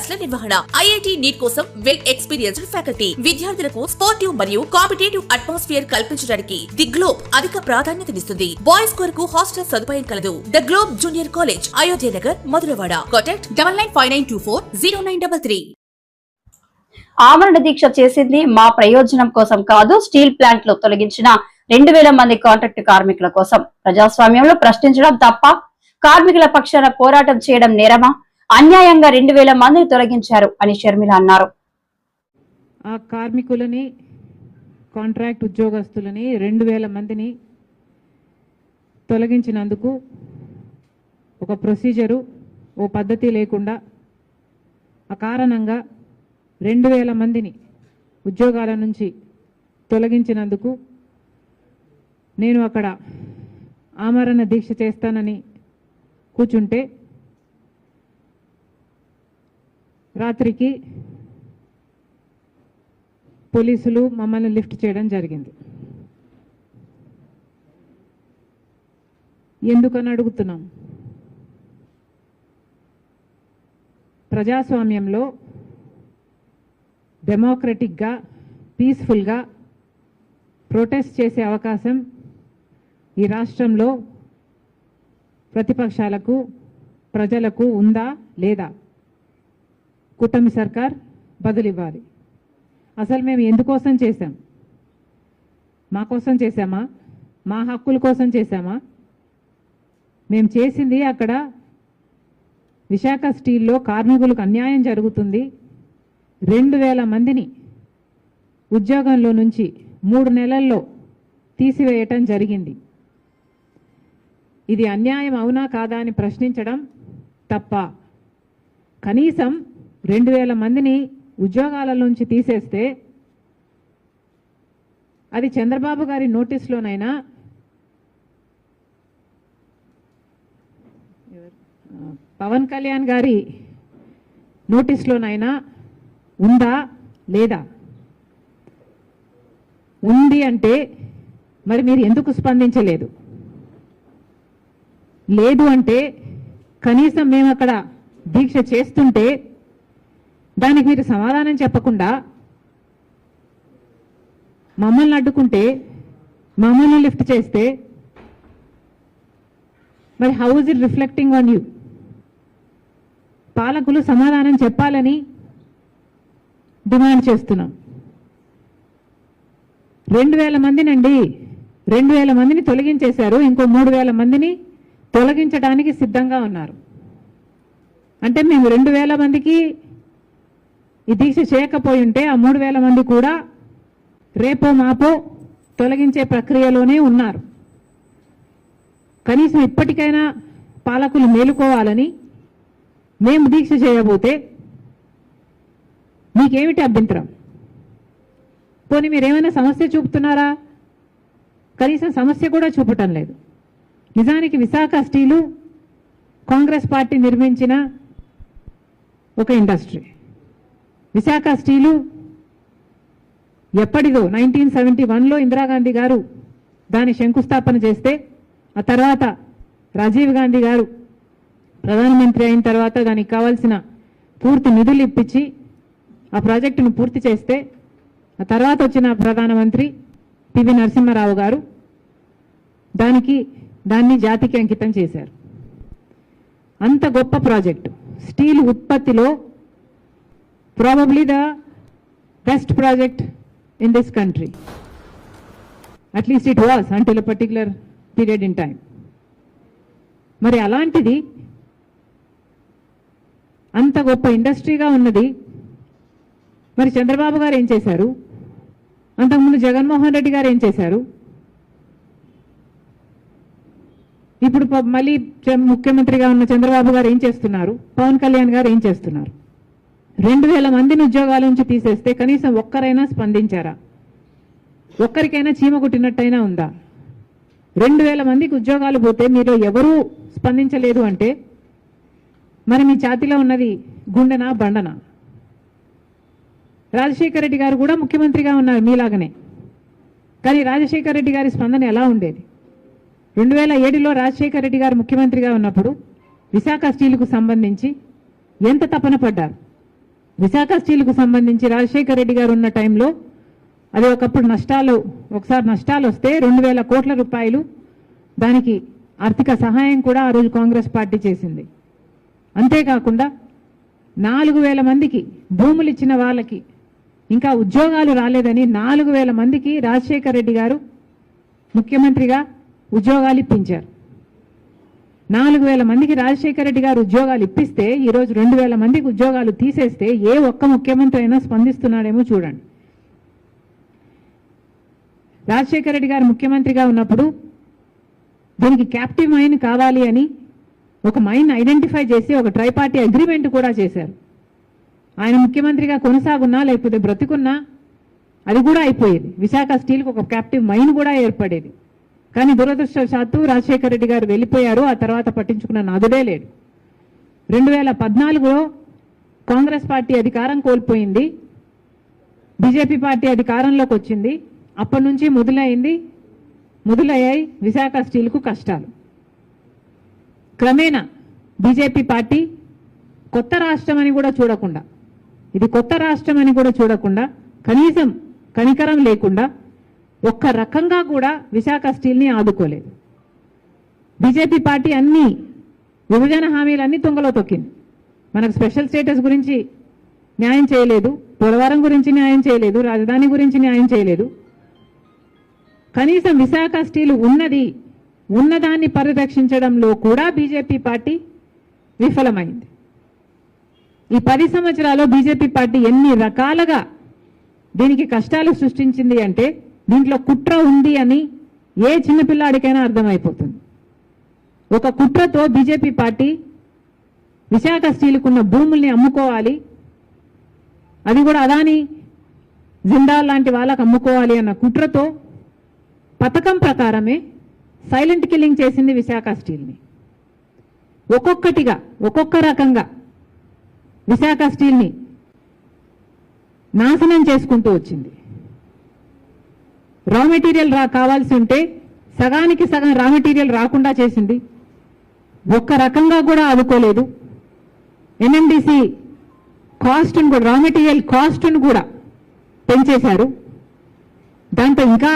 క్లాసుల నిర్వహణ. IIT NEET కోసం వెల్ ఎక్స్పీరియన్స్డ్ ఫ్యాకల్టీ. విద్యార్థులకు స్పోర్టివ్ మరియు కాంపిటేటివ్ అట్మాస్ఫియర్ కల్పించడానికి ది గ్లోబ్ అధిక ప్రాధాన్యతనిస్తుంది బాయ్స్ కొరకు హాస్టల్ సదుపాయం కలదు. The globe junior college Ayodhya Nagar Madhurawada. Contact double nine five nine two four zero nine double three. ఆమరణ దీక్ష చేసింది మా ప్రయోజనం కోసం కాదు స్టీల్ ప్లాంట్లో తొలగించిన రెండు వేల మంది కాంట్రాక్ట్ కార్మికుల కోసం. ప్రజాస్వామ్యంలో ప్రశ్నించడం తప్ప కార్మికుల పక్షాన పోరాటం చేయడం నేరమా? అన్యాయంగా రెండు వేల మందిని తొలగించారు అని షర్మిల అన్నారు. ఆ కార్మికులని కాంట్రాక్ట్ ఉద్యోగస్తులని రెండు వేల మందిని తొలగించినందుకు ఒక ప్రొసీజరు ఓ పద్ధతి లేకుండా అకారణంగా రెండు వేల మందిని ఉద్యోగాల నుంచి తొలగించినందుకు నేను అక్కడ ఆమరణ దీక్ష చేస్తానని కూర్చుంటే రాత్రికి పోలీసులు మమ్మల్ని లిఫ్ట్ చేయడం జరిగింది. ఎందుకని అడుగుతున్నాం? ప్రజాస్వామ్యంలో డెమోక్రటిక్గా పీస్ఫుల్గా ప్రొటెస్ట్ చేసే అవకాశం ఈ రాష్ట్రంలో ప్రతిపక్షాలకు ప్రజలకు ఉందా లేదా? కూటమి సర్కార్ బదులివ్వాలి. అసలు మేము ఎందుకోసం చేశాం? మా కోసం చేశామా? మా హక్కుల కోసం చేశామా? మేము చేసింది అక్కడ విశాఖ స్టీల్లో కార్మికులకు అన్యాయం జరుగుతుంది. రెండు వేల మందిని ఉద్యోగంలో నుంచి మూడు నెలల్లో తీసివేయటం జరిగింది. ఇది అన్యాయం అవునా కాదా అని ప్రశ్నించడం తప్ప. కనీసం రెండు వేల మందిని ఉద్యోగాల నుంచి తీసేస్తే అది చంద్రబాబు గారి నోటీస్లోనైనా పవన్ కళ్యాణ్ గారి నోటీస్లోనైనా ఉందా లేదా? ఉంది అంటే మరి మీరు ఎందుకు స్పందించలేదు? లేదు అంటే కనీసం మేము అక్కడ దీక్ష చేస్తుంటే దానికి మీరు సమాధానం చెప్పకుండా మమ్మల్ని అడ్డుకుంటే మమ్మల్ని లిఫ్ట్ చేస్తే మరి how is it reflecting on you పాలకులు సమాధానం చెప్పాలని డిమాండ్ చేస్తున్నాం. రెండు వేల మందినండి రెండు వేల మందిని తొలగించేశారు ఇంకో మూడు వేల మందిని తొలగించడానికి సిద్ధంగా ఉన్నారు. అంటే మేము రెండు వేల మందికి ఈ దీక్ష చేయకపోయి ఉంటే ఆ మూడు వేల మంది కూడా రేపో మాపో తొలగించే ప్రక్రియలోనే ఉన్నారు. కనీసం ఇప్పటికైనా పాలకులు మేలుకోవాలని మేము దీక్ష చేయబోతే మీకేమిటి అభ్యంతరం? పోనీ మీరేమైనా సమస్య చూపుతున్నారా? కనీసం సమస్య కూడా చూపటం లేదు. నిజానికి విశాఖ స్టీలు కాంగ్రెస్ పార్టీ నిర్మించిన ఒక ఇండస్ట్రీ. విశాఖ స్టీలు ఎప్పటిదో నైన్టీన్ సెవెంటీ వన్లో ఇందిరాగాంధీ గారు దాని శంకుస్థాపన చేస్తే ఆ తర్వాత రాజీవ్ గాంధీ గారు ప్రధానమంత్రి అయిన తర్వాత దానికి కావాల్సిన పూర్తి నిధులు ఇప్పించి ఆ ప్రాజెక్టును పూర్తి చేస్తే ఆ తర్వాత వచ్చిన ప్రధానమంత్రి పివి నరసింహారావు గారు దానికి దాన్ని జాతికి అంకితం చేశారు. అంత గొప్ప ప్రాజెక్టు. స్టీల్ ఉత్పత్తిలో probably the best project in this country at least it was until particular period in time మరి అలాంటిది అంత గొప్ప ఇండస్ట్రీగా ఉన్నది. మరి చంద్రబాబు గారు ఏం చేశారు? అంతకుముందు జగన్మోహన్ రెడ్డి గారు ఏం చేశారు? ఇప్పుడు మళ్ళీ ముఖ్యమంత్రిగా ఉన్న చంద్రబాబు గారు ఏం చేస్తున్నారు? పవన్ కళ్యాణ్ గారు ఏం చేస్తున్నారు? రెండు వేల మందిని ఉద్యోగాల నుంచి తీసేస్తే కనీసం ఒక్కరైనా స్పందించారా? ఒక్కరికైనా చీమ కుట్టినట్టయినా ఉందా? రెండు వేల మందికి ఉద్యోగాలు పోతే మీరు ఎవరూ స్పందించలేదు అంటే? మరి మీ ఛాతిలో ఉన్నది గుండెనా బండనా? రాజశేఖర రెడ్డి గారు కూడా ముఖ్యమంత్రిగా ఉన్నారు మీలాగనే. కానీ రాజశేఖర రెడ్డి గారి స్పందన ఎలా ఉండేది? రెండు వేల ఏడులో రాజశేఖర రెడ్డి గారు ముఖ్యమంత్రిగా ఉన్నప్పుడు విశాఖ స్టీల్కు సంబంధించి ఎంత తపన పడ్డారు? విశాఖ స్టీల్కు సంబంధించి రాజశేఖర రెడ్డి గారు ఉన్న టైంలో అది ఒకప్పుడు నష్టాలు ఒకసారి నష్టాలు వస్తే రెండు వేల కోట్ల రూపాయలు దానికి ఆర్థిక సహాయం కూడా ఆ రోజు కాంగ్రెస్ పార్టీ చేసింది. అంతేకాకుండా నాలుగు వేల మందికి భూములు ఇచ్చిన వాళ్ళకి ఇంకా ఉద్యోగాలు రాలేదని నాలుగు వేల మందికి రాజశేఖర రెడ్డి గారు ముఖ్యమంత్రిగా ఉద్యోగాలు ఇప్పించారు. నాలుగు వేల మందికి రాజశేఖర రెడ్డి గారు ఉద్యోగాలు ఇప్పిస్తే ఈరోజు రెండు వేల మందికి ఉద్యోగాలు తీసేస్తే ఏ ఒక్క ముఖ్యమంత్రి అయినా స్పందిస్తున్నాడేమో చూడండి. రాజశేఖర రెడ్డి గారు ముఖ్యమంత్రిగా ఉన్నప్పుడు దీనికి క్యాప్టివ్ మైన్ కావాలి అని ఒక మైన్ ఐడెంటిఫై చేసి ఒక ట్రైపార్టీ అగ్రిమెంట్ కూడా చేశారు. ఆయన ముఖ్యమంత్రిగా కొనసాగున్నా లేకపోతే బ్రతికున్నా అది కూడా అయిపోయేది. విశాఖ స్టీల్కి ఒక క్యాప్టివ్ మైన్ కూడా ఏర్పడేది. కానీ దురదృష్టవశాత్తు రాజశేఖర రెడ్డి గారు వెళ్ళిపోయారు. ఆ తర్వాత పట్టించుకున్న నాదుడే లేడు. రెండు వేల పద్నాలుగులో కాంగ్రెస్ పార్టీ అధికారం కోల్పోయింది. బీజేపీ పార్టీ అధికారంలోకి వచ్చింది. అప్పటి నుంచి మొదలైంది. మొదలయ్యాయి విశాఖ స్టీల్కు కష్టాలు. క్రమేణా బీజేపీ పార్టీ కొత్త రాష్ట్రం అని కూడా చూడకుండా ఇది కొత్త రాష్ట్రం అని కూడా చూడకుండా కనీసం కనికరం లేకుండా ఒక్క రకంగా కూడా విశాఖ స్టీల్ని ఆదుకోలేదు. బీజేపీ పార్టీ అన్ని విభజన హామీలన్నీ తుంగలో తొక్కింది. మనకు స్పెషల్ స్టేటస్ గురించి న్యాయం చేయలేదు పోలవరం గురించి న్యాయం చేయలేదు రాజధాని గురించి న్యాయం చేయలేదు. కనీసం విశాఖ స్టీల్ ఉన్నది ఉన్నదాన్ని పరిరక్షించడంలో కూడా బీజేపీ పార్టీ విఫలమైంది. ఈ పది సంవత్సరాల్లో బీజేపీ పార్టీ ఎన్ని రకాలుగా దీనికి కష్టాలు సృష్టించింది అంటే దీంట్లో కుట్ర ఉంది అని ఏ చిన్నపిల్లాడికైనా అర్థమైపోతుంది. ఒక కుట్రతో బీజేపీ పార్టీ విశాఖ స్టీల్కున్న భూముల్ని అమ్ముకోవాలి. అది కూడా అదాని జిందాల్ లాంటి వాళ్ళకు అమ్ముకోవాలి అన్న కుట్రతో పథకం ప్రకారమే సైలెంట్ కిల్లింగ్ చేసింది విశాఖ స్టీల్ని. ఒక్కొక్కటిగా ఒక్కొక్క రకంగా విశాఖ స్టీల్ని నాశనం చేసుకుంటూ వచ్చింది. రా మెటీరియల్ రా కావాల్సి ఉంటే సగానికి సగం రా మెటీరియల్ రాకుండా చేసింది. ఒక్క రకంగా కూడా ఆదుకోలేదు. ఎన్ఎండిసి కాస్ట్ను కూడా రా మెటీరియల్ కాస్ట్ను కూడా పెంచేశారు. దాంతో ఇంకా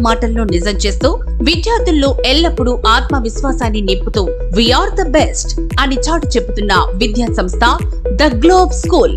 మాటల్లో నిజం చేస్తూ విద్యార్థుల్లో ఎల్లప్పుడూ ఆత్మవిశ్వాసాన్ని నింపుతూ వీఆర్ ద బెస్ట్ అని చాటు చెబుతున్న విద్యా సంస్థ ద గ్లోబ్ స్కూల్